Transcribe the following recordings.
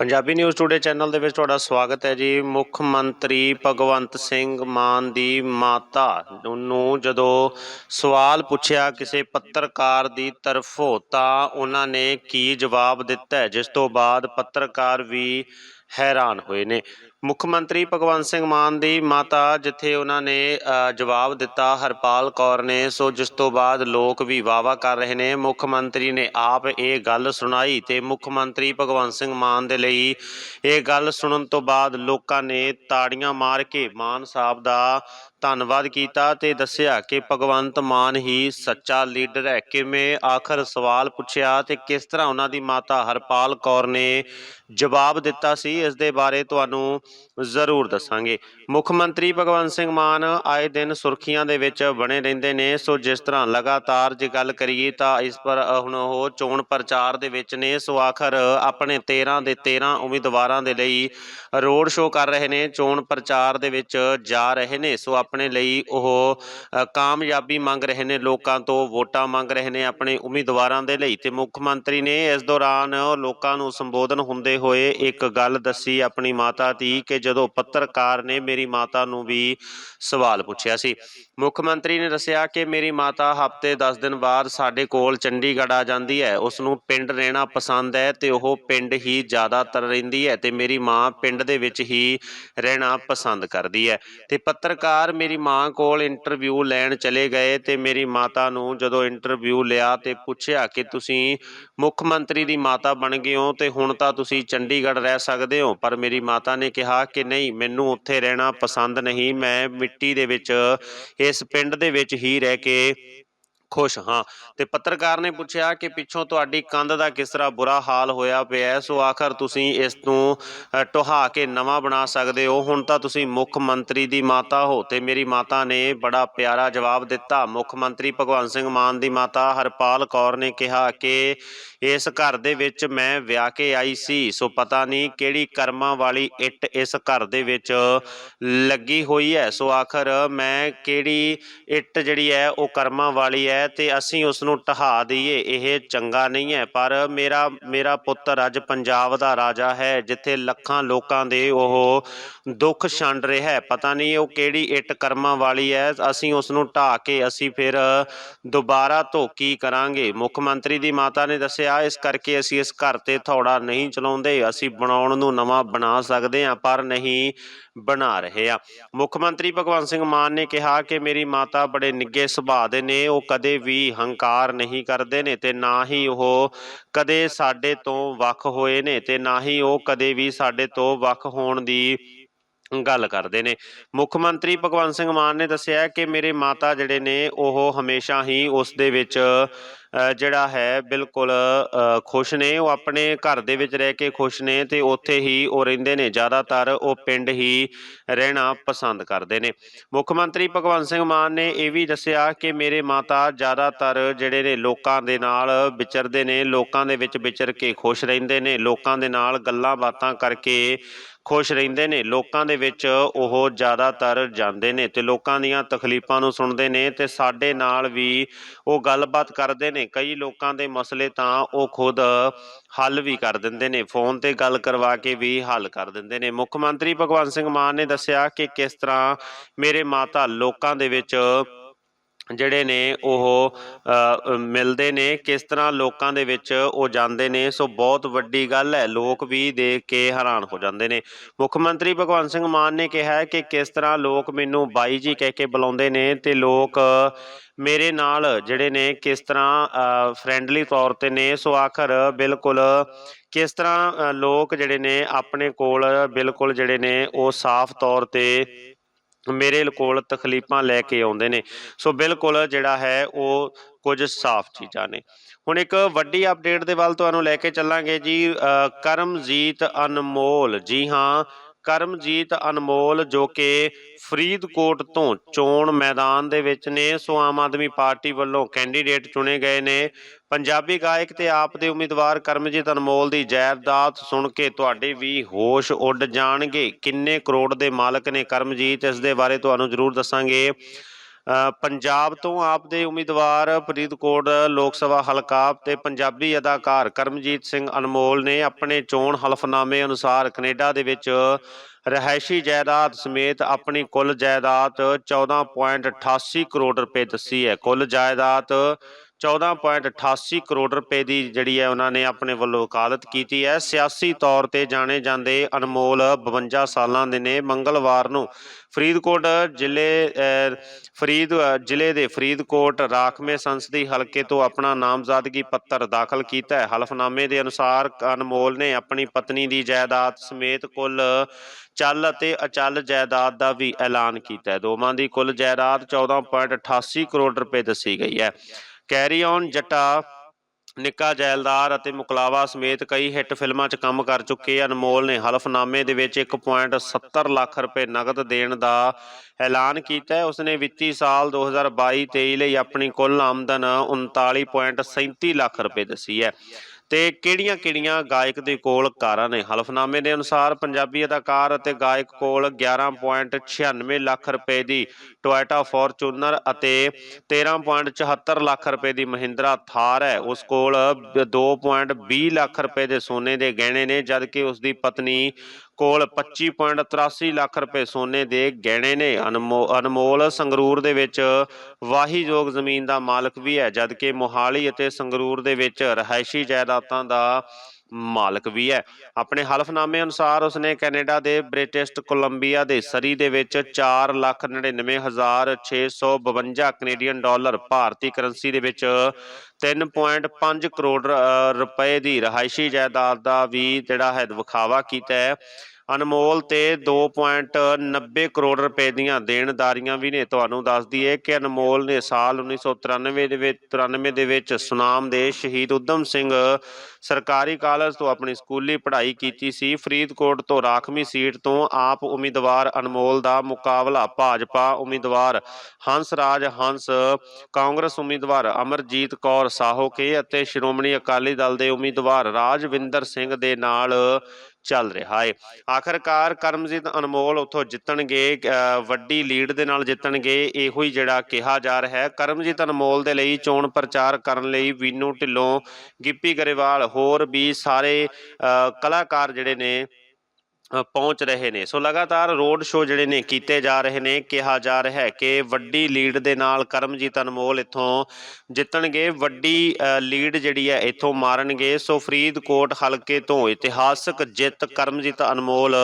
Punjabi news today channel ਦੇ ਵਿੱਚ ਤੁਹਾਡਾ ਸਵਾਗਤ ਹੈ ਜੀ। ਮੁੱਖ ਮੰਤਰੀ ਭਗਵੰਤ ਸਿੰਘ ਮਾਨ ਦੀ ਮਾਤਾ ਨੂੰ ਜਦੋਂ ਸਵਾਲ ਪੁੱਛਿਆ ਕਿਸੇ ਪੱਤਰਕਾਰ ਦੀ ਤਰਫੋਂ ਤਾਂ ਉਹਨਾਂ ਨੇ ਕੀ ਜਵਾਬ ਦਿੱਤਾ ਜਿਸ ਤੋਂ ਬਾਅਦ ਪੱਤਰਕਾਰ ਵੀ ਹੈਰਾਨ ਹੋਏ ਨੇ। ਮੁੱਖ ਮੰਤਰੀ ਭਗਵੰਤ ਸਿੰਘ ਮਾਨ ਦੀ ਮਾਤਾ, ਜਿੱਥੇ ਉਹਨਾਂ ਨੇ ਜਵਾਬ ਦਿੱਤਾ, ਹਰਪਾਲ ਕੌਰ ਨੇ, ਸੋ ਜਿਸ ਤੋਂ ਬਾਅਦ ਲੋਕ ਵੀ ਵਾਵਾ ਕਰ ਰਹੇ ਨੇ। ਮੁੱਖ ਮੰਤਰੀ ਨੇ ਆਪ ਇਹ ਗੱਲ ਸੁਣਾਈ ਤੇ ਮੁੱਖ ਮੰਤਰੀ ਭਗਵੰਤ ਸਿੰਘ ਮਾਨ ਦੇ ਲਈ ਇਹ ਗੱਲ ਸੁਣਨ ਤੋਂ ਬਾਅਦ ਲੋਕਾਂ ਨੇ ਤਾੜੀਆਂ ਮਾਰ ਕੇ ਮਾਨ ਸਾਹਿਬ ਦਾ ਧੰਨਵਾਦ ਕੀਤਾ ਤੇ ਦੱਸਿਆ ਕਿ ਭਗਵੰਤ ਮਾਨ ਹੀ ਸੱਚਾ ਲੀਡਰ ਹੈ। ਕਿਵੇਂ? ਆਖਰ ਸਵਾਲ ਪੁੱਛਿਆ ਤੇ ਕਿਸ ਤਰ੍ਹਾਂ ਉਹਨਾਂ ਦੀ ਮਾਤਾ ਹਰਪਾਲ ਕੌਰ ਨੇ ਜਵਾਬ ਦਿੱਤਾ ਸੀ, ਇਸ ਦੇ ਬਾਰੇ ਤੁਹਾਨੂੰ ਜ਼ਰੂਰ ਦੱਸਾਂਗੇ। ਮੁੱਖ ਮੰਤਰੀ ਭਗਵੰਤ ਸਿੰਘ ਮਾਨ ਆਏ ਦਿਨ ਸੁਰਖੀਆਂ ਦੇ ਵਿੱਚ ਬਣੇ ਰਹਿੰਦੇ ਨੇ। ਸੋ ਜਿਸ ਤਰ੍ਹਾਂ ਲਗਾਤਾਰ ਜੇ ਗੱਲ ਕਰੀਏ ਤਾਂ ਇਸ ਪਰ ਹੁਣ ਉਹ ਚੋਣ ਪ੍ਰਚਾਰ ਦੇ ਵਿੱਚ ਨੇ। ਸੋ ਆਖਰ ਆਪਣੇ 13 ਦੇ 13 ਉਮੀਦਵਾਰਾਂ ਦੇ ਲਈ ਰੋਡ ਸ਼ੋਅ ਕਰ ਰਹੇ ਨੇ। ਚੋਣ ਪ੍ਰਚਾਰ ਦੇ ਵਿੱਚ ਜਾ ਰਹੇ ਨੇ। ਸੋ ਆਪਣੇ ਲਈ ਉਹ ਕਾਮਯਾਬੀ ਮੰਗ ਰਹੇ ਨੇ, ਲੋਕਾਂ ਤੋਂ ਵੋਟਾਂ ਮੰਗ ਰਹੇ ਨੇ ਆਪਣੇ ਉਮੀਦਵਾਰਾਂ ਦੇ ਲਈ ਤੇ ਮੁੱਖ ਮੰਤਰੀ ਨੇ ਇਸ ਦੌਰਾਨ ਲੋਕਾਂ ਨੂੰ ਸੰਬੋਧਨ ਹੁੰਦੇ ਹੋਏ ਇੱਕ ਗੱਲ ਦੱਸੀ ਆਪਣੀ ਮਾਤਾ ਦੀ ਕਿ ਜਦੋਂ ਪੱਤਰਕਾਰ ਨੇ ਮੇਰੀ ਮਾਤਾ ਨੂੰ ਵੀ ਸਵਾਲ ਪੁੱਛਿਆ ਸੀ। ਮੁੱਖ ਮੰਤਰੀ ਨੇ ਦੱਸਿਆ ਕਿ ਮੇਰੀ ਮਾਤਾ ਹਫ਼ਤੇ 10 ਦਿਨ ਬਾਅਦ ਸਾਡੇ ਕੋਲ ਚੰਡੀਗੜ੍ਹ ਆ ਜਾਂਦੀ ਹੈ। ਉਸ ਨੂੰ ਪਿੰਡ ਰਹਿਣਾ ਪਸੰਦ ਹੈ ਤੇ ਉਹ ਪਿੰਡ ਹੀ ਜ਼ਿਆਦਾਤਰ ਰਹਿੰਦੀ ਹੈ ਤੇ ਮੇਰੀ ਮਾਂ ਪਿੰਡ ਦੇ ਵਿੱਚ ਹੀ ਰਹਿਣਾ ਪਸੰਦ ਕਰਦੀ ਹੈ। ਤੇ ਪੱਤਰਕਾਰ ਮੇਰੀ ਮਾਂ ਕੋਲ ਇੰਟਰਵਿਊ ਲੈਣ ਚਲੇ ਗਏ ਤੇ ਮੇਰੀ ਮਾਤਾ ਨੂੰ ਜਦੋਂ ਇੰਟਰਵਿਊ ਲਿਆ ਤੇ ਪੁੱਛਿਆ ਕਿ ਤੁਸੀਂ ਮੁੱਖ ਮੰਤਰੀ ਦੀ ਮਾਤਾ ਬਣ ਗਏ ਹੋ ਤੇ ਹੁਣ ਤਾਂ ਤੁਸੀਂ ਚੰਡੀਗੜ੍ਹ ਰਹਿ ਸਕਦੇ ਹੋ। ਪਰ ਮੇਰੀ ਮਾਤਾ ਨੇ ਕਿਹਾ ਕਿ ਨਹੀਂ, ਮੈਨੂੰ ਉੱਥੇ ਰਹਿਣਾ ਪਸੰਦ ਨਹੀਂ। ਮੈਂ ਮਿੱਟੀ ਦੇ ਵਿੱਚ ਇਸ ਪਿੰਡ ਦੇ ਵਿੱਚ ਹੀ ਰਹਿ ਕੇ ਖੁਸ਼ ਹਾਂ। ਤੇ ਪੱਤਰਕਾਰ ਨੇ ਪੁੱਛਿਆ ਕਿ ਪਿੱਛੋਂ ਤੁਹਾਡੀ ਕੰਧ ਦਾ ਕਿਸ ਤਰ੍ਹਾਂ ਬੁਰਾ ਹਾਲ ਹੋਇਆ ਪਿਆ ਹੈ? ਸੋ ਆਖਰ ਤੁਸੀਂ ਇਸ ਨੂੰ ਅ, ਕੇ ਨਵਾਂ ਬਣਾ ਸਕਦੇ ਹੋ। ਹੁਣ ਤਾਂ ਤੁਸੀਂ ਮੁੱਖ ਮੰਤਰੀ ਦੀ ਮਾਤਾ ਹੋ ਤੇ ਮੇਰੀ ਮਾਤਾ ਨੇ ਬੜਾ ਪਿਆਰਾ ਜਵਾਬ ਦਿੱਤਾ। ਮੁੱਖ ਮੰਤਰੀ ਭਗਵੰਤ ਸਿੰਘ ਮਾਨ ਦੀ ਮਾਤਾ ਹਰਪਾਲ ਕੌਰ ਨੇ ਕਿਹਾ ਕਿ ਇਸ ਘਰ ਦੇ ਵਿੱਚ ਮੈਂ ਵਿਆਹ ਕੇ ਆਈ ਸੀ। ਸੋ ਪਤਾ ਨਹੀਂ ਕਿਹੜੀ ਕਰਮਾਂ ਵਾਲੀ ਇੱਟ ਇਸ ਘਰ ਦੇ ਵਿੱਚ ਲੱਗੀ ਹੋਈ ਹੈ। ਸੋ ਆਖਰ ਮੈਂ ਕਿਹੜੀ ਇੱਟ ਜਿਹੜੀ ਹੈ ਉਹ ਕਰਮਾਂ ਵਾਲੀ ਹੈ? ਤੇ ਅਸੀਂ ਉਸ ਨੂੰ ਢਹਾ ਦਈਏ। ਇਹ ਚੰਗਾ ਨਹੀਂ ਹੈ, ਪਰ ਮੇਰਾ ਮੇਰਾ ਪੁੱਤਰ ਅੱਜ ਪੰਜਾਬ ਦਾ ਰਾਜਾ ਹੈ, ਜਿੱਥੇ ਲੱਖਾਂ ਲੋਕਾਂ ਦੇ ਉਹ ਦੁੱਖ ਛੰਡ ਰਿਹਾ ਹੈ। ਪਤਾ ਨਹੀਂ ਉਹ ਕਿਹੜੀ ਇੱਟ ਕਰਮਾਂ ਵਾਲੀ ਹੈ। ਅਸੀਂ ਉਸ ਨੂੰ ਢਾ ਕੇ ਅਸੀਂ ਫਿਰ ਦੁਬਾਰਾ ਧੋਕੀ ਕਰਾਂਗੇ? ਮੁੱਖ ਮੰਤਰੀ ਦੀ ਮਾਤਾ ਨੇ ਦੱਸਿਆ, ਇਸ ਕਰਕੇ ਅਸੀਂ ਇਸ ਘਰ ਤੇ ਥੌੜਾ ਨਹੀਂ ਚਲਾਉਂਦੇ। ਅਸੀਂ ਬਣਾਉਣ ਨੂੰ ਨਵਾਂ ਬਣਾ ਸਕਦੇ ਹਾਂ, ਪਰ ਨਹੀਂ ਬਣਾ ਰਹੇ ਆ ਮੁੱਖ ਮੰਤਰੀ ਭਗਵੰਤ ਸਿੰਘ ਮਾਨ ਨੇ ਕਿਹਾ ਕਿ ਮੇਰੀ ਮਾਤਾ ਬੜੇ ਨਿੱਘੇ ਸੁਭਾਅ ਦੇ ਨੇ, ਉਹ ਕਦੇ ਵੀ ਹੰਕਾਰ ਨਹੀਂ ਕਰਦੇ ਨੇ ਤੇ ਨਾ ਹੀ ਉਹ ਕਦੇ ਸਾਡੇ ਤੋਂ ਵੱਖ ਹੋਏ ਨੇ ਤੇ ਨਾ ਹੀ ਉਹ ਕਦੇ ਵੀ ਸਾਡੇ ਤੋਂ ਵੱਖ ਹੋਣ ਦੀ ਗੱਲ ਕਰਦੇ ਨੇ। ਮੁੱਖ ਮੰਤਰੀ ਭਗਵੰਤ ਸਿੰਘ ਮਾਨ ਨੇ ਦੱਸਿਆ ਕਿ ਮੇਰੇ ਮਾਤਾ ਜਿਹੜੇ ਨੇ ਉਹ ਹਮੇਸ਼ਾ ਹੀ ਉਸ ਦੇ ਵਿੱਚ ਜਿਹੜਾ ਹੈ ਬਿਲਕੁਲ ਖੁਸ਼ ਨੇ, ਉਹ ਆਪਣੇ ਘਰ ਦੇ ਵਿੱਚ ਰਹਿ ਕੇ ਖੁਸ਼ ਨੇ ਤੇ ਉੱਥੇ ਹੀ ਉਹ ਰਹਿੰਦੇ ਨੇ। ਜ਼ਿਆਦਾਤਰ ਉਹ ਪਿੰਡ ਹੀ ਰਹਿਣਾ ਪਸੰਦ ਕਰਦੇ ਨੇ। ਮੁੱਖ ਮੰਤਰੀ ਭਗਵੰਤ ਸਿੰਘ ਮਾਨ ਨੇ ਇਹ ਵੀ ਦੱਸਿਆ ਕਿ ਮੇਰੇ ਮਾਤਾ ਜ਼ਿਆਦਾਤਰ ਜਿਹੜੇ ਨੇ ਲੋਕਾਂ ਦੇ ਨਾਲ ਵਿਚਰਦੇ ਨੇ, ਲੋਕਾਂ ਦੇ ਵਿੱਚ ਵਿਚਰ ਕੇ ਖੁਸ਼ ਰਹਿੰਦੇ ਨੇ, ਲੋਕਾਂ ਦੇ ਨਾਲ ਗੱਲਾਂ ਬਾਤਾਂ ਕਰਕੇ ਖੁਸ਼ ਰਹਿੰਦੇ ਨੇ, ਲੋਕਾਂ ਦੇ ਵਿੱਚ ਉਹ ਜ਼ਿਆਦਾਤਰ ਜਾਂਦੇ ਨੇ ਤੇ ਲੋਕਾਂ ਦੀਆਂ ਤਕਲੀਫਾਂ ਨੂੰ ਸੁਣਦੇ ਨੇ ਤੇ ਸਾਡੇ ਨਾਲ ਵੀ ਉਹ ਗੱਲਬਾਤ ਕਰਦੇ ਨੇ। ਕਈ ਲੋਕਾਂ ਦੇ ਮਸਲੇ ਤਾਂ ਉਹ ਖੁਦ ਹੱਲ ਵੀ ਕਰ ਦਿੰਦੇ ਨੇ, ਫੋਨ ਤੇ ਗੱਲ ਕਰਵਾ ਕੇ ਵੀ ਹੱਲ ਕਰ ਦਿੰਦੇ ਨੇ। ਮੁੱਖ ਮੰਤਰੀ ਭਗਵੰਤ ਸਿੰਘ ਮਾਨ ਨੇ ਦੱਸਿਆ ਕਿ ਕਿਸ ਤਰ੍ਹਾਂ ਮੇਰੇ ਮਾਤਾ ਲੋਕਾਂ ਦੇ ਵਿੱਚ ਜਿਹੜੇ ਨੇ ਉਹ ਮਿਲਦੇ ਨੇ, ਕਿਸ ਤਰ੍ਹਾਂ ਲੋਕਾਂ ਦੇ ਵਿੱਚ ਉਹ ਜਾਂਦੇ ਨੇ, ਸੋ ਬਹੁਤ ਵੱਡੀ ਗੱਲ ਹੈ, ਲੋਕ ਵੀ ਦੇਖ ਕੇ ਹੈਰਾਨ ਹੋ ਜਾਂਦੇ ਨੇ। ਮੁੱਖ ਮੰਤਰੀ ਭਗਵੰਤ ਸਿੰਘ ਮਾਨ ਨੇ ਕਿਹਾ ਕਿ ਕਿਸ ਤਰ੍ਹਾਂ ਲੋਕ ਮੈਨੂੰ ਬਾਈ ਜੀ ਕਹਿ ਕੇ ਬੁਲਾਉਂਦੇ ਨੇ ਤੇ ਲੋਕ ਮੇਰੇ ਨਾਲ ਜਿਹੜੇ ਨੇ ਕਿਸ ਤਰ੍ਹਾਂ ਫਰੈਂਡਲੀ ਤੌਰ ਤੇ ਨੇ। ਸੋ ਆਖਰ ਬਿਲਕੁਲ ਕਿਸ ਤਰ੍ਹਾਂ ਲੋਕ ਜਿਹੜੇ ਨੇ ਆਪਣੇ ਕੋਲ ਬਿਲਕੁਲ ਜਿਹੜੇ ਨੇ ਉਹ ਸਾਫ਼ ਤੌਰ ਤੇ ਮੇਰੇ ਕੋਲ ਤਕਲੀਫਾਂ ਲੈ ਕੇ ਆਉਂਦੇ ਨੇ। ਸੋ ਬਿਲਕੁਲ ਜਿਹੜਾ ਹੈ ਉਹ ਕੁਝ ਸਾਫ਼ ਚੀਜ਼ਾਂ ਨੇ। ਹੁਣ ਇੱਕ ਵੱਡੀ ਅਪਡੇਟ ਦੇ ਵੱਲ ਤੁਹਾਨੂੰ ਲੈ ਕੇ ਚੱਲਾਂਗੇ ਜੀ ਅ, ਕਰਮਜੀਤ ਅਨਮੋਲ। ਜੀ ਹਾਂ ਕਰਮਜੀਤ ਅਨਮੋਲ ਜੋ ਕਿ ਫਰੀਦਕੋਟ ਤੋਂ ਚੋਣ ਮੈਦਾਨ ਦੇ ਵਿੱਚ ਨੇ, ਸੋ ਆਮ ਆਦਮੀ ਪਾਰਟੀ ਵੱਲੋਂ ਕੈਂਡੀਡੇਟ ਚੁਣੇ ਗਏ ਨੇ। ਪੰਜਾਬੀ ਗਾਇਕ ਤੇ ਆਪ ਦੇ ਉਮੀਦਵਾਰ ਕਰਮਜੀਤ ਅਨਮੋਲ ਦੀ ਜਾਇਦਾਦ ਸੁਣ ਕੇ ਤੁਹਾਡੇ ਵੀ ਹੋਸ਼ ਉੱਡ ਜਾਣਗੇ। ਕਿੰਨੇ ਕਰੋੜ ਦੇ ਮਾਲਕ ਨੇ ਕਰਮਜੀਤ, ਇਸ ਦੇ ਬਾਰੇ ਤੁਹਾਨੂੰ ਜ਼ਰੂਰ ਦੱਸਾਂਗੇ। ਪੰਜਾਬ ਤੋਂ ਆਪ ਦੇ ਉਮੀਦਵਾਰ ਫਰੀਦਕੋਟ ਲੋਕ ਸਭਾ ਹਲਕਾ ਤੇ ਪੰਜਾਬੀ ਅਦਾਕਾਰ ਕਰਮਜੀਤ ਸਿੰਘ ਅਨਮੋਲ ਨੇ ਆਪਣੇ ਚੋਣ ਹਲਫਨਾਮੇ ਅਨੁਸਾਰ ਕੈਨੇਡਾ ਦੇ ਵਿੱਚ ਰਹਾਇਸ਼ੀ ਜਾਇਦਾਦ ਸਮੇਤ ਆਪਣੀ ਕੁੱਲ ਜਾਇਦਾਦ 14.88 ਕਰੋੜ ਰੁਪਏ ਦੱਸੀ ਹੈ। ਕੁੱਲ ਜਾਇਦਾਦ 14.88 ਕਰੋੜ ਰੁਪਏ ਦੀ ਜਿਹੜੀ ਹੈ ਉਹਨਾਂ ਨੇ ਆਪਣੇ ਵੱਲੋਂ ਵਕਾਲਤ ਕੀਤੀ ਹੈ। ਸਿਆਸੀ ਤੌਰ ਤੇ ਜਾਣੇ ਜਾਂਦੇ ਅਨਮੋਲ 52 ਸਾਲਾਂ ਦੇ ਨੇ। ਮੰਗਲਵਾਰ ਨੂੰ ਫਰੀਦਕੋਟ ਜ਼ਿਲ੍ਹੇ ਫਰੀਦ, ਜ਼ਿਲ੍ਹੇ ਦੇ ਫਰੀਦਕੋਟ ਰਾਖਵੇਂ ਸੰਸਦੀ ਹਲਕੇ ਤੋਂ ਆਪਣਾ ਨਾਮਜ਼ਦਗੀ ਪੱਤਰ ਦਾਖਲ ਕੀਤਾ ਹੈ। ਹਲਫਨਾਮੇ ਦੇ ਅਨੁਸਾਰ ਅਨਮੋਲ ਨੇ ਆਪਣੀ ਪਤਨੀ ਦੀ ਜਾਇਦਾਦ ਸਮੇਤ ਕੁੱਲ ਚੱਲ ਅਤੇ ਅਚਲ ਜਾਇਦਾਦ ਦਾ ਵੀ ਐਲਾਨ ਕੀਤਾ ਹੈ। ਦੋਵਾਂ ਦੀ ਕੁੱਲ ਜਾਇਦਾਦ 14.88 ਕਰੋੜ ਰੁਪਏ ਦੱਸੀ ਗਈ ਹੈ। ਕੈਰੀ ਔਨ ਜੱਟਾ, ਨਿੱਕਾ ਜੈਲਦਾਰ ਅਤੇ ਮੁਕਲਾਵਾ ਸਮੇਤ ਕਈ ਹਿੱਟ ਫਿਲਮਾਂ 'ਚ ਕੰਮ ਕਰ ਚੁੱਕੇ ਅਨਮੋਲ ਨੇ ਹਲਫਨਾਮੇ ਦੇ ਵਿੱਚ 1.70 ਲੱਖ ਰੁਪਏ ਨਗਦ ਦੇਣ ਦਾ ਐਲਾਨ ਕੀਤਾ ਹੈ। ਉਸਨੇ ਵਿੱਤੀ ਸਾਲ 2022-23 ਲਈ ਆਪਣੀ ਕੁੱਲ ਆਮਦਨ 39.37 ਲੱਖ ਰੁਪਏ ਦੱਸੀ ਹੈ। ਤੇ ਕਿਹੜੀਆਂ-ਕਿਹੜੀਆਂ ਗਾਇਕ ਦੇ ਕੋਲ ਕਾਰਾਂ ਨੇ? ਹਲਫਨਾਮੇ ਦੇ ਅਨੁਸਾਰ ਪੰਜਾਬੀ ਅਦਾਕਾਰ ਅਤੇ ਗਾਇਕ ਕੋਲ 11.96 ਲੱਖ ਰੁਪਏ ਦੀ ਟੋਇਟਾ ਫੋਰਚੂਨਰ ਅਤੇ 13.74 ਲੱਖ ਰੁਪਏ ਦੀ ਮਹਿੰਦਰਾ ਥਾਰ ਹੈ। ਉਸ ਕੋਲ 2.20 ਲੱਖ ਰੁਪਏ ਦੇ ਸੋਨੇ ਦੇ ਗਹਿਣੇ ਨੇ, ਜਦਕਿ ਉਸ ਦੀ ਪਤਨੀ ਕੋਲ 25.83 ਲੱਖ ਰੁਪਏ ਸੋਨੇ ਦੇ ਗਹਿਣੇ ਨੇ। ਅਨਮੋ- ਅਨਮੋਲ ਸੰਗਰੂਰ ਦੇ ਵਿੱਚ ਵਾਹੀਯੋਗ ਜ਼ਮੀਨ ਦਾ ਮਾਲਕ ਵੀ ਹੈ, ਜਦਕਿ ਮੋਹਾਲੀ ਅਤੇ ਸੰਗਰੂਰ ਦੇ ਵਿੱਚ ਰਹਾਇਸ਼ੀ ਜਾਇਦਾਦਾਂ ਦਾ ਮਾਲਕ ਵੀ ਹੈ। ਆਪਣੇ ਹਲਫਨਾਮੇ ਅਨੁਸਾਰ ਉਸਨੇ ਕੈਨੇਡਾ ਦੇ ਬ੍ਰਿਟਿਸ਼ ਕੋਲੰਬੀਆ ਦੇ ਸਰੀ ਦੇ ਵਿੱਚ 499652 ਕੈਨੇਡੀਅਨ ਡਾਲਰ ਭਾਰਤੀ ਕਰੰਸੀ ਦੇ ਵਿੱਚ 3.5 ਕਰੋੜ ਰੁਪਏ ਦੀ ਰਹਾਇਸ਼ੀ ਜਾਇਦਾਦ ਦਾ ਵੀ ਜਿਹੜਾ ਹੈ ਵਿਖਾਵਾ ਕੀਤਾ ਹੈ। ਅਨਮੋਲ ਤੇ 2.90 ਕਰੋੜ ਰੁਪਏ ਦੀਆਂ ਦੇਣਦਾਰੀਆਂ ਵੀ ਨੇ। ਤੁਹਾਨੂੰ ਦੱਸ ਦਈਏ ਕਿ ਅਨਮੋਲ ਨੇ ਸਾਲ 1993 ਦੇ ਵਿੱਚ 93 ਦੇ ਵਿੱਚ ਸੁਨਾਮ ਦੇ ਸ਼ਹੀਦ ਉਦਮ ਸਿੰਘ ਸਰਕਾਰੀ ਕਾਲਜ ਤੋਂ ਆਪਣੀ ਸਕੂਲੀ ਪੜ੍ਹਾਈ ਕੀਤੀ ਸੀ। ਫਰੀਦਕੋਟ ਤੋਂ ਰਾਖਵੀਂ ਸੀਟ ਤੋਂ ਆਪ ਉਮੀਦਵਾਰ ਅਨਮੋਲ ਦਾ ਮੁਕਾਬਲਾ ਭਾਜਪਾ ਉਮੀਦਵਾਰ ਹੰਸ ਰਾਜ ਹੰਸ, ਕਾਂਗਰਸ ਉਮੀਦਵਾਰ ਅਮਰਜੀਤ ਕੌਰ ਸਾਹੋਕੇ ਅਤੇ ਸ਼੍ਰੋਮਣੀ ਅਕਾਲੀ ਦਲ ਦੇ ਉਮੀਦਵਾਰ ਰਾਜਵਿੰਦਰ ਸਿੰਘ ਦੇ ਨਾਲ ਚੱਲ ਰਿਹਾ ਹੈ ਆਖਰਕਾਰ ਕਰਮਜੀਤ ਅਨਮੋਲ ਉੱਥੋਂ ਜਿੱਤਣਗੇ ਅ, ਵੱਡੀ ਲੀਡ ਦੇ ਨਾਲ ਜਿੱਤਣਗੇ ਇਹੋ ਹੀ ਜਿਹੜਾ ਕਿਹਾ ਜਾ ਰਿਹਾ ਹੈ। ਕਰਮਜੀਤ ਅਨਮੋਲ ਦੇ ਲਈ ਚੋਣ ਪ੍ਰਚਾਰ ਕਰਨ ਲਈ ਵੀਨੂ ਢਿੱਲੋਂ ਗਿੱਪੀ ਗਰੇਵਾਲ ਹੋਰ ਵੀ ਸਾਰੇ ਅ, ਕਲਾਕਾਰ ਜਿਹੜੇ ਨੇ ਪਹੁੰਚ ਰਹੇ ਨੇ। ਸੋ ਲਗਾਤਾਰ ਰੋਡ ਸ਼ੋਅ ਜਿਹੜੇ ਨੇ ਕੀਤੇ ਜਾ ਰਹੇ ਨੇ, ਕਿਹਾ ਜਾ ਰਿਹਾ ਹੈ ਕਿ ਵੱਡੀ ਲੀਡ ਦੇ ਨਾਲ ਕਰਮਜੀਤ ਅਨਮੋਲ ਇੱਥੋਂ ਜਿੱਤਣਗੇ। ਵੱਡੀ ਲੀਡ ਜਿਹੜੀ ਹੈ ਇੱਥੋਂ ਮਾਰਨਗੇ। ਸੋ ਫਰੀਦਕੋਟ ਹਲਕੇ ਤੋਂ ਇਤਿਹਾਸਕ ਜਿੱਤ ਕਰਮਜੀਤ ਅਨਮੋਲ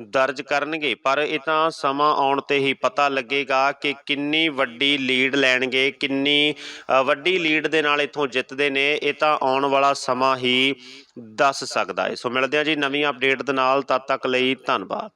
ਦਰਜ ਕਰਨਗੇ, ਪਰ ਇਹ ਤਾਂ ਸਮਾਂ ਆਉਣ ਤੇ ਹੀ ਪਤਾ ਲੱਗੇਗਾ ਕਿ ਕਿੰਨੀ ਵੱਡੀ ਲੀਡ ਲੈਣਗੇ, ਕਿੰਨੀ ਵੱਡੀ ਲੀਡ ਦੇ ਨਾਲ ਇੱਥੋਂ ਜਿੱਤਦੇ ਨੇ, ਇਹ ਤਾਂ ਆਉਣ ਵਾਲਾ ਸਮਾਂ ਹੀ ਦੱਸ ਸਕਦਾ ਹੈ। ਸੋ ਮਿਲਦੇ ਹਾਂ ਜੀ ਨਵੀਂ ਅਪਡੇਟ ਦੇ ਨਾਲ, ਤਦ ਤੱਕ ਲਈ ਧੰਨਵਾਦ।